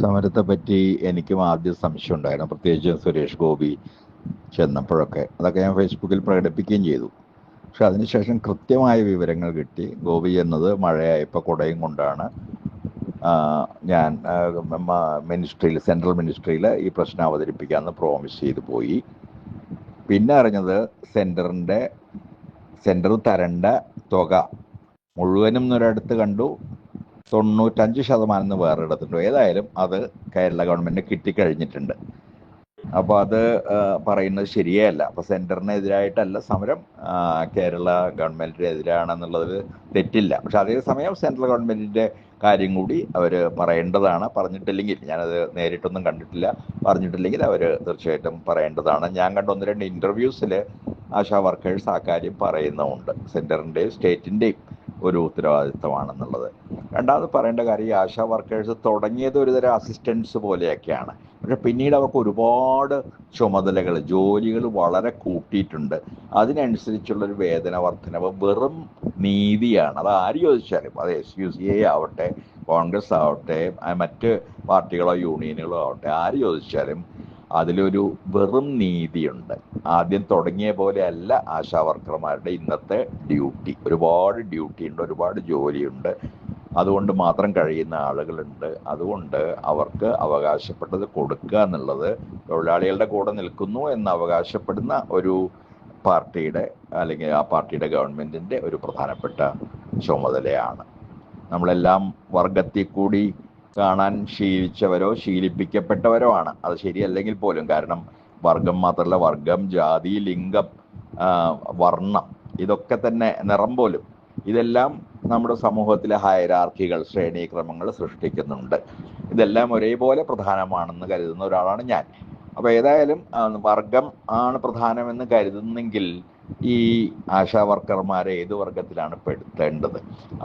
സമരത്തെ പറ്റി എനിക്കും ആദ്യം സംശയം ഉണ്ടായിരുന്നു. പ്രത്യേകിച്ച് സുരേഷ് ഗോപി ചെന്നപ്പോഴൊക്കെ. അതൊക്കെ ഞാൻ ഫേസ്ബുക്കിൽ പ്രകടിപ്പിക്കുകയും ചെയ്തു. പക്ഷെ അതിനുശേഷം കൃത്യമായ വിവരങ്ങൾ കിട്ടി. ഗോപി എന്നത് മഴയായപ്പോൾ കുടയും കൊണ്ടാണ് ഞാൻ മിനിസ്ട്രിയിൽ സെൻട്രൽ മിനിസ്ട്രിയിൽ ഈ പ്രശ്നം അവതരിപ്പിക്കാമെന്ന് പ്രോമിസ് ചെയ്തു പോയി. പിന്നെ അറിഞ്ഞത് സെന്ററിന്റെ സെന്റർ തരേണ്ട തുക മുഴുവനും ഒരിടത്ത് കണ്ടു. തൊണ്ണൂറ്റഞ്ച് ശതമാനം എന്ന് വേറെ ഇടത്തുണ്ട് ഏതായാലും അത് കേരള ഗവൺമെന്റിന് കിട്ടിക്കഴിഞ്ഞിട്ടുണ്ട്. അപ്പോൾ അത് പറയുന്നത് ശരിയല്ല. അപ്പോൾ സെന്ററിനെതിരായിട്ടല്ല സമരം കേരള ഗവൺമെന്റിനെതിരാണെന്നുള്ളതിൽ തെറ്റില്ല. പക്ഷെ അതേസമയം സെൻട്രൽ ഗവൺമെന്റിന്റെ കാര്യം കൂടി അവർ പറയേണ്ടതാണ്. പറഞ്ഞിട്ടില്ലെങ്കിൽ ഞാനത് നേരിട്ടൊന്നും കണ്ടിട്ടില്ല. പറഞ്ഞിട്ടില്ലെങ്കിൽ അവർ തീർച്ചയായിട്ടും പറയേണ്ടതാണ്. ഞാൻ കണ്ട ഒന്ന് രണ്ട് ഇന്റർവ്യൂസിൽ ആശാ വർക്കേഴ്സ് ആ കാര്യം പറയുന്നുമുണ്ട് സെന്ററിന്റെയും സ്റ്റേറ്റിന്റെയും ഒരു ഉത്തരവാദിത്തമാണെന്നുള്ളത്. രണ്ടാമത് പറയേണ്ട കാര്യം ഈ ആശാ വർക്കേഴ്സ് തുടങ്ങിയത് ഒരുതരം അസിസ്റ്റൻസ് പോലെയൊക്കെയാണ്. പക്ഷെ പിന്നീട് അവർക്ക് ഒരുപാട് ചുമതലകൾ ജോലികൾ വളരെ കൂട്ടിയിട്ടുണ്ട്. അതിനനുസരിച്ചുള്ളൊരു വേതന വർധനവ് വെറും നീതിയാണ്. അത് ആര് ചോദിച്ചാലും അത് എസ് യു സി എ ആവട്ടെ കോൺഗ്രസ് ആവട്ടെ മറ്റ് പാർട്ടികളോ യൂണിയനുകളോ ആവട്ടെ ആര് ചോദിച്ചാലും അതിലൊരു വെറും നീതിയുണ്ട്. ആദ്യം തുടങ്ങിയ പോലെയല്ല ആശാ വർക്കർമാരുടെ ഇന്നത്തെ ഡ്യൂട്ടി. ഒരുപാട് ഡ്യൂട്ടി ഉണ്ട് ഒരുപാട് ജോലിയുണ്ട്. അതുകൊണ്ട് മാത്രം കഴിയുന്ന ആളുകളുണ്ട്. അതുകൊണ്ട് അവർക്ക് അവകാശപ്പെട്ടത് കൊടുക്കുക എന്നുള്ളത് തൊഴിലാളികളുടെ കൂടെ നിൽക്കുന്നു എന്ന് അവകാശപ്പെടുന്ന ഒരു പാർട്ടിയുടെ അല്ലെങ്കിൽ ആ പാർട്ടിയുടെ ഗവൺമെന്റിന്റെ ഒരു പ്രധാനപ്പെട്ട ചുമതലയാണ്. നമ്മളെല്ലാം വർഗത്തിൽ കൂടി കാണാൻ ശീലിച്ചവരോ ശീലിപ്പിക്കപ്പെട്ടവരോ ആണ്. അത് ശരിയല്ലെങ്കിൽ പോലും. കാരണം വർഗം മാത്രമല്ല വർഗം ജാതി ലിംഗം വർണം ഇതൊക്കെ തന്നെ നിറം പോലും. ഇതെല്ലാം നമ്മുടെ സമൂഹത്തിലെ ഹയരാർക്കികൾ ശ്രേണീക്രമങ്ങൾ സൃഷ്ടിക്കുന്നുണ്ട്. ഇതെല്ലാം ഒരേപോലെ പ്രധാനമാണെന്ന് കരുതുന്ന ഒരാളാണ് ഞാൻ. അപ്പോൾ ഏതായാലും വർഗം ആണ് പ്രധാനമെന്ന് കരുതുന്നെങ്കിൽ ഈ ആശാ വർക്കർമാരെ ഏത് വർഗത്തിലാണ് പെടുത്തേണ്ടത്?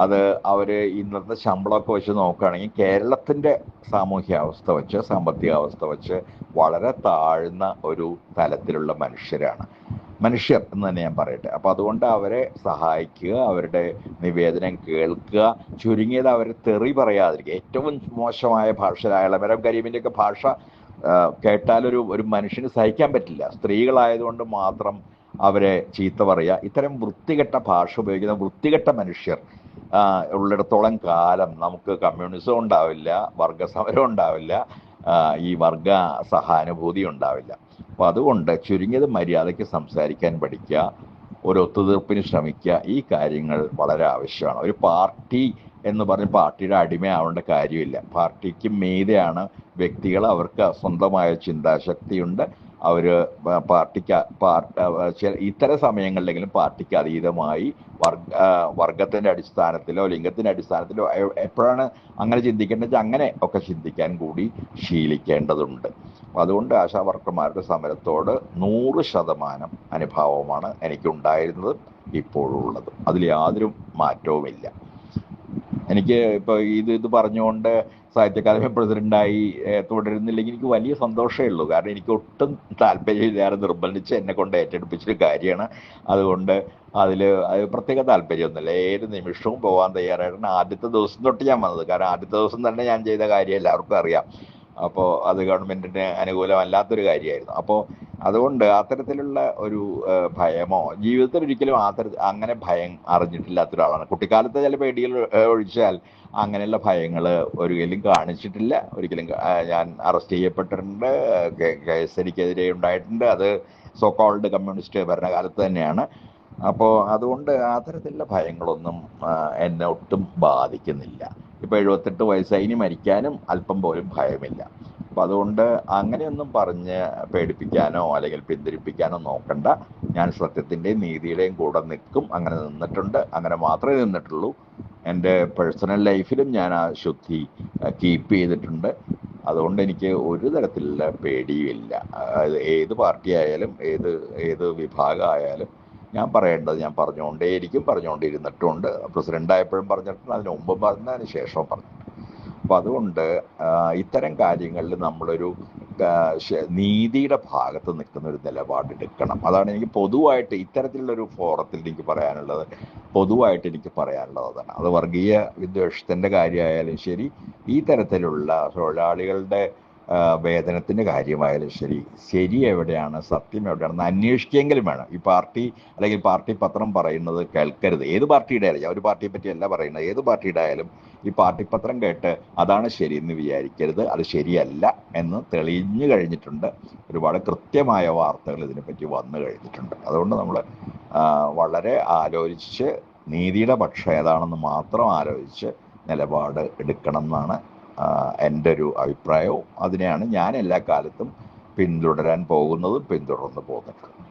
അത് അവർ ഇന്നത്തെ ശമ്പളമൊക്കെ വെച്ച് നോക്കുകയാണെങ്കിൽ കേരളത്തിന്റെ സാമൂഹ്യാവസ്ഥ വെച്ച് സാമ്പത്തിക അവസ്ഥ വെച്ച് വളരെ താഴ്ന്ന ഒരു തലത്തിലുള്ള മനുഷ്യരാണ്. മനുഷ്യർ എന്ന് തന്നെ ഞാൻ പറയട്ടെ. അപ്പോൾ അതുകൊണ്ട് അവരെ സഹായിക്കുക അവരുടെ നിവേദനം കേൾക്കുക ചുരുങ്ങിയത് അവരെ തെറി പറയാതിരിക്കുക. ഏറ്റവും മോശമായ ഭാഷ ഇളമരം കരീമിന്റെയൊക്കെ ഭാഷ കേട്ടാലൊരു ഒരു മനുഷ്യന് സഹിക്കാൻ പറ്റില്ല. സ്ത്രീകളായതുകൊണ്ട് മാത്രം അവരെ ചീത്ത പറയുക. ഇത്തരം വൃത്തികെട്ട ഭാഷ ഉപയോഗിക്കുന്ന വൃത്തികെട്ട മനുഷ്യർ ഉള്ളിടത്തോളം കാലം നമുക്ക് കമ്മ്യൂണിസം ഉണ്ടാവില്ല വർഗസമരം ഉണ്ടാവില്ല ഈ വർഗ സഹാനുഭൂതി ഉണ്ടാവില്ല. അപ്പോൾ അതുകൊണ്ട് ചുരുങ്ങിയത് മര്യാദയ്ക്ക് സംസാരിക്കാൻ പഠിക്കുക ഒരു ഒത്തുതീർപ്പിന് ശ്രമിക്കുക ഈ കാര്യങ്ങൾ വളരെ ആവശ്യമാണ്. ഒരു പാർട്ടി എന്ന് പറഞ്ഞ് പാർട്ടിയുടെ അടിമയാവേണ്ട കാര്യമില്ല. പാർട്ടിക്ക് മീതെയാണ് വ്യക്തികൾ അവർക്ക് സ്വന്തമായ ചിന്താശക്തിയുണ്ട്. അവർ പാർട്ടിക്ക് പാർട്ടി ഇത്തരം സമയങ്ങളിലെങ്കിലും പാർട്ടിക്ക് അതീതമായി വർഗ വർഗത്തിന്റെ അടിസ്ഥാനത്തിലോ ലിംഗത്തിന്റെ അടിസ്ഥാനത്തിലോ എപ്പോഴാണ് അങ്ങനെ ചിന്തിക്കേണ്ടത് അങ്ങനെ ഒക്കെ ചിന്തിക്കാൻ കൂടി ശീലിക്കേണ്ടതുണ്ട്. അതുകൊണ്ട് ആശാ വർക്കർമാരുടെ സമരത്തോട് നൂറ് ശതമാനം അനുഭാവമാണ് എനിക്കുണ്ടായിരുന്നത് ഇപ്പോഴും ഉള്ളത് അതിൽ യാതൊരു മാറ്റവുമില്ല. എനിക്ക് ഇപ്പോൾ ഇത് ഇത് പറഞ്ഞുകൊണ്ട് സാഹിത്യ അക്കാദമി പ്രസിഡന്റായി ഏഹ്, തുടരുന്നില്ലെങ്കിൽ എനിക്ക് വലിയ സന്തോഷമേ ഉള്ളൂ. കാരണം എനിക്ക് ഒട്ടും താല്പര്യമില്ലാതെ നിർബന്ധിച്ച് എന്നെ കൊണ്ട് ഏറ്റെടുപ്പിച്ചൊരു കാര്യമാണ്. അതുകൊണ്ട് അതിൽ അത് പ്രത്യേക താല്പര്യമൊന്നുമില്ല. ഏത് നിമിഷവും പോകാൻ തയ്യാറായിട്ടാണ് ആദ്യത്തെ ദിവസം തൊട്ട് ഞാൻ വന്നത്. കാരണം ആദ്യത്തെ ദിവസം തന്നെ ഞാൻ ചെയ്ത കാര്യം എല്ലാവർക്കും അറിയാം. അപ്പോൾ അത് ഗവൺമെന്റിന് അനുകൂലമല്ലാത്തൊരു കാര്യമായിരുന്നു. അപ്പോൾ അതുകൊണ്ട് അത്തരത്തിലുള്ള ഒരു ഭയമോ ജീവിതത്തിൽ ഒരിക്കലും അത്തര അങ്ങനെ ഭയം അറിഞ്ഞിട്ടില്ലാത്ത ഒരാളാണ്. കുട്ടിക്കാലത്ത് ചില പേടികൾ ഒഴിച്ചാൽ അങ്ങനെയുള്ള ഭയങ്ങൾ ഒരിക്കലും കാണിച്ചിട്ടില്ല. ഒരിക്കലും ഞാൻ അറസ്റ്റ് ചെയ്യപ്പെട്ടിട്ടുണ്ട്. കേസ് എനിക്കെതിരെ ഉണ്ടായിട്ടുണ്ട്. അത് സോ കോൾഡ് കമ്മ്യൂണിസ്റ്റ് ഭരണകാലത്ത് തന്നെയാണ്. അപ്പോൾ അതുകൊണ്ട് അത്തരത്തിലുള്ള ഭയങ്ങളൊന്നും എന്നെ ഒട്ടും ബാധിക്കുന്നില്ല. ഇപ്പോൾ എഴുപത്തെട്ട് വയസ്സായി ഇനി മരിക്കാനും അല്പം പോലും ഭയമില്ല. അപ്പം അതുകൊണ്ട് അങ്ങനെയൊന്നും പറഞ്ഞ് പേടിപ്പിക്കാനോ അല്ലെങ്കിൽ പിന്തിരിപ്പിക്കാനോ നോക്കണ്ട. ഞാൻ സത്യത്തിന്റെയും നീതിയുടെയും കൂടെ നിൽക്കും. അങ്ങനെ നിന്നിട്ടുണ്ട്. അങ്ങനെ മാത്രമേ നിന്നിട്ടുള്ളൂ. എന്റെ പേഴ്സണൽ ലൈഫിലും ഞാൻ ആ ശുദ്ധി കീപ്പ് ചെയ്തിട്ടുണ്ട്. അതുകൊണ്ട് എനിക്ക് ഒരു തരത്തിലുള്ള പേടിയുമില്ല. ഏത് പാർട്ടി ആയാലും ഏത് ഏത് വിഭാഗം ആയാലും ഞാൻ പറയേണ്ടത് ഞാൻ പറഞ്ഞുകൊണ്ടേയിരിക്കും പറഞ്ഞുകൊണ്ടിരുന്നിട്ടുണ്ട്. പ്രസിഡന്റ് ആയപ്പോഴും പറഞ്ഞിട്ടുണ്ട് അതിന് മുമ്പും പറഞ്ഞതിന് ശേഷവും പറഞ്ഞു അപ്പം അതുകൊണ്ട് ഇത്തരം കാര്യങ്ങളിൽ നമ്മളൊരു നീതിയുടെ ഭാഗത്ത് നിൽക്കുന്ന ഒരു നിലപാടെടുക്കണം അതാണ് എനിക്ക് പൊതുവായിട്ട് ഇത്തരത്തിലുള്ള ഒരു ഫോറത്തിൽ എനിക്ക് പറയാനുള്ളത്. പൊതുവായിട്ട് എനിക്ക് പറയാനുള്ളത് അതാണ്. അത് വർഗീയ വിദ്വേഷത്തിന്റെ കാര്യമായാലും ശരി ഈ തരത്തിലുള്ള തൊഴിലാളികളുടെ വേതനത്തിന്റെ കാര്യമായാലും ശരി ശരി എവിടെയാണ് സത്യം എവിടെയാണെന്ന് അന്വേഷിക്കെങ്കിലും വേണം. ഈ പാർട്ടി അല്ലെങ്കിൽ പാർട്ടി പത്രം പറയുന്നത് കേൾക്കരുത്. ഏത് പാർട്ടിയുടെ ആയാലും ഒരു പാർട്ടിയെ പറ്റിയല്ല പറയുന്നത് ഏത് പാർട്ടിയുടെ ആയാലും ഈ പാർട്ടി പത്രം കേട്ട് അതാണ് ശരിയെന്ന് വിചാരിക്കരുത് അത് ശരിയല്ല എന്ന് തെളിഞ്ഞു കഴിഞ്ഞിട്ടുണ്ട്. ഒരുപാട് കൃത്യമായ വാർത്തകൾ ഇതിനെപ്പറ്റി വന്നു കഴിഞ്ഞിട്ടുണ്ട്. അതുകൊണ്ട് നമ്മൾ വളരെ ആലോചിച്ച് നീതിയുടെ പക്ഷം ഏതാണെന്ന് മാത്രം ആലോചിച്ച് നിലപാട് എടുക്കണം എന്നാണ് എന്റെ ഒരു അഭിപ്രായവും അതിനെയാണ് ഞാൻ എല്ലാ കാലത്തും പിന്തുടരാൻ പോകുന്നതും പിന്തുടർന്ന് പോകുന്നത്.